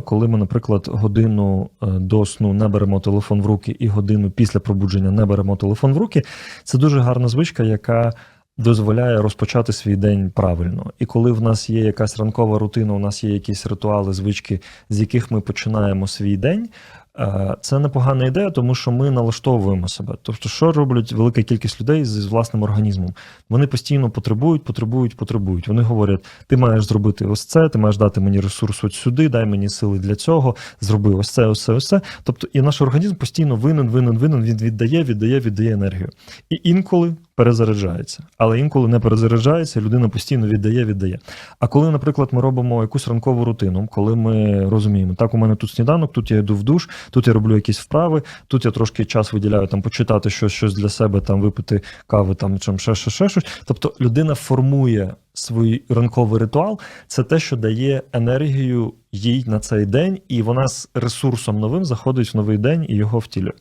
Коли ми, наприклад, годину е, до сну не беремо телефон в руки, і годину після пробудження не беремо телефон в руки, це дуже гарна звичка, яка дозволяє розпочати свій день правильно. І коли в нас є якась ранкова рутина, у нас є якісь ритуали, звички, з яких ми починаємо свій день. Е, Це непогана ідея, тому що ми налаштовуємо себе. Тобто, що роблять велика кількість людей з власним організмом? Вони постійно потребують, потребують, потребують. Вони говорять: ти маєш зробити ось це, ти маєш дати мені ресурс от сюди, дай мені сили для цього, зроби ось це, ось це, ось це. Тобто, і наш організм постійно винен, винен, винен. Він віддає, віддає, віддає енергію. І інколи перезаряджається, але інколи не перезаряджається, людина постійно віддає, віддає. А коли, наприклад, ми робимо якусь ранкову рутину, коли ми розуміємо, так, у мене тут сніданок, тут я йду в душ, тут я роблю якісь вправи, тут я трошки час виділяю там почитати щось, щось для себе, там випити кави, там чим ще, ще, ще щось. Тобто людина формує свій ранковий ритуал, це те, що дає енергію їй на цей день, і вона з ресурсом новим заходить в новий день і його втілює.